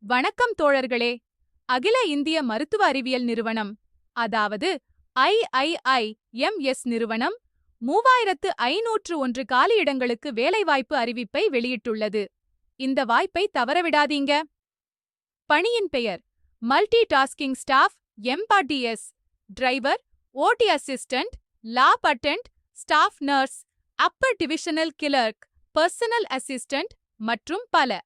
வணக்கம் தோழர்களே. அகில இந்திய மருத்துவ அறிவியல் நிறுவனம் அதாவது ஐஐஐ எம்எஸ் நிறுவனம் மூவாயிரத்து ஐநூற்று ஒன்று காலியிடங்களுக்கு வேலைவாய்ப்பு அறிவிப்பை வெளியிட்டுள்ளது. இந்த வாய்ப்பை தவறவிடாதீங்க. பணியின் பெயர் மல்டி டாஸ்கிங் ஸ்டாஃப் எம்பாடிஎஸ் டிரைவர் ஓடி assistant lab attend staff nurse upper divisional clerk personal assistant மற்றும் பல.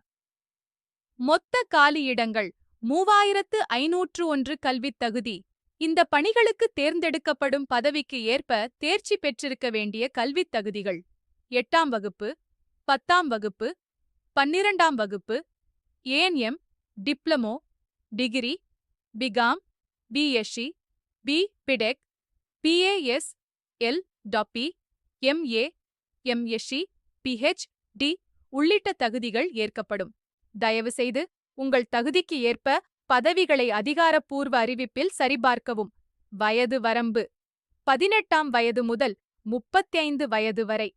மொத்த காலியிடங்கள் மூவாயிரத்து ஐநூற்று ஒன்று கல்வித் தகுதி. இந்த பணிகளுக்கு தேர்ந்தெடுக்கப்படும் பதவிக்கு ஏற்ப தேர்ச்சி பெற்றிருக்க வேண்டிய கல்வித் தகுதிகள். எட்டாம் வகுப்பு பத்தாம் வகுப்பு பன்னிரண்டாம் வகுப்பு ANM diploma degree BCom BSc B BTech BAS L டாப்பி MA MSc PhD உள்ளிட்ட தகுதிகள் ஏற்கப்படும். தயவுசெய்து உங்கள் தகுதிக்கு ஏற்ப பதவிகளை அதிகாரப்பூர்வ அறிவிப்பில் சரிபார்க்கவும். வயது வரம்பு. பதினெட்டாம் வயது முதல் முப்பத்தைந்து வயது வரை.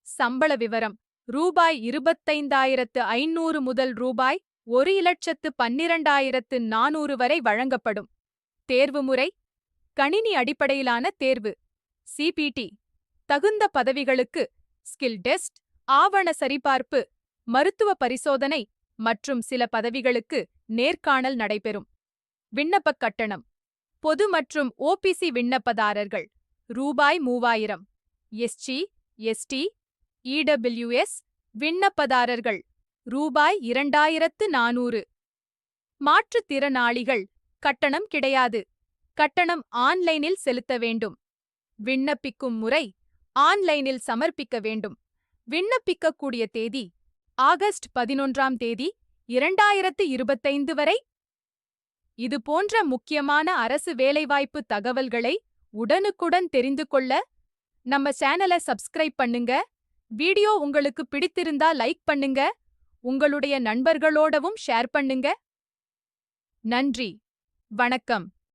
சம்பள விவரம். ரூபாய் இருபத்தைந்தாயிரத்து ஐநூறு முதல் ரூபாய் ஒரு இலட்சத்து பன்னிரண்டாயிரத்து நானூறு வரை வழங்கப்படும். தேர்வு முறை. கணினி அடிப்படையிலான தேர்வு. சிபிடி தகுந்த பதவிகளுக்கு. Skill test. ஆவண சரிபார்ப்பு. மருத்துவ பரிசோதனை. மற்றும் சில பதவிகளுக்கு நேர்காணல் நடைபெறும். விண்ணப்பக் கட்டணம். பொது மற்றும் ஓபிசி விண்ணப்பதாரர்கள். ரூபாய் மூவாயிரம். எஸ்சி எஸ்டி இடபிள்யூஎஸ் விண்ணப்பதாரர்கள். ரூபாய் இரண்டாயிரத்து நானூறு. மாற்றுத்திறனாளிகள். கட்டணம் கிடையாது. கட்டணம் ஆன்லைனில் செலுத்த வேண்டும். விண்ணப்பிக்கும் முறை ஆன்லைனில் சமர்ப்பிக்க வேண்டும். விண்ணப்பிக்கக்கூடிய தேதி ஆகஸ்ட் பதினொன்றாம் தேதி இரண்டாயிரத்து இருபத்தைந்து வரை. இது போன்ற முக்கியமான அரசு வேலைவாய்ப்பு தகவல்களை உடனுக்குடன் தெரிந்து கொள்ள நம்ம சேனலை சப்ஸ்கிரைப் பண்ணுங்க. வீடியோ உங்களுக்கு பிடித்திருந்தா லைக் பண்ணுங்க. உங்களுடைய நண்பர்களோடவும் ஷேர் பண்ணுங்க. நன்றி. வணக்கம்.